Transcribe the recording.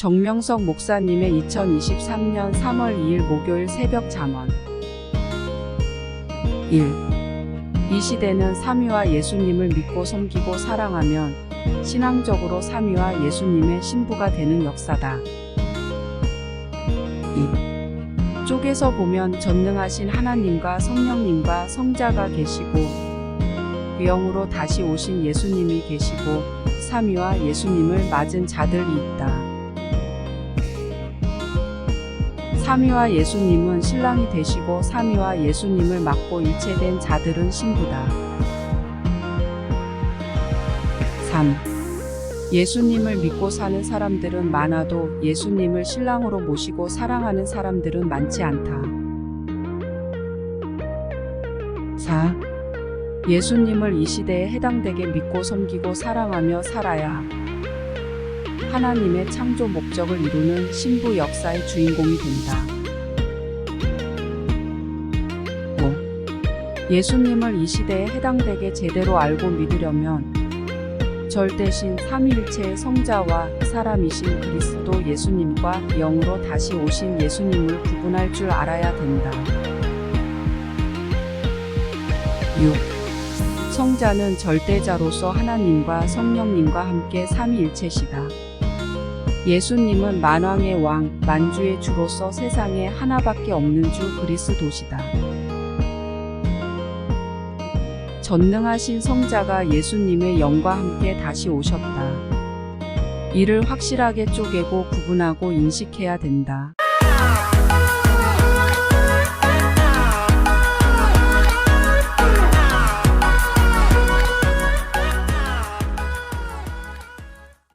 정명석 목사님의 2023년 3월 2일 목요일 새벽 잠언 1. 이 시대는 삼위와 예수님을 믿고 섬기고 사랑하면 신앙적으로 삼위와 예수님의 신부가 되는 역사다. 2. 쪽에서 보면 전능하신 하나님과 성령님과 성자가 계시고 그 영으로 다시 오신 예수님이 계시고 삼위와 예수님을 맞은 자들이 있다. 삼위와 예수님은 신랑이 되시고 삼위와 예수님을 맞고 일체된 자들은 신부다. 3. 예수님을 믿고 사는 사람들은 많아도 예수님을 신랑으로 모시고 사랑하는 사람들은 많지 않다. 4. 예수님을 이 시대에 해당되게 믿고 섬기고 사랑하며 살아야 하나님의 창조 목적을 이루는 신부 역사의 주인공이 된다. 5. 예수님을 이 시대에 해당되게 제대로 알고 믿으려면 절대신 삼위일체의 성자와 사람이신 그리스도 예수님과 영으로 다시 오신 예수님을 구분할 줄 알아야 된다. 6. 성자는 절대자로서 하나님과 성령님과 함께 삼위일체시다. 예수님은 만왕의 왕, 만주의 주로서 세상에 하나밖에 없는 주 그리스도시다. 전능하신 성자가 예수님의 영과 함께 다시 오셨다. 이를 확실하게 쪼개고 구분하고 인식해야 된다.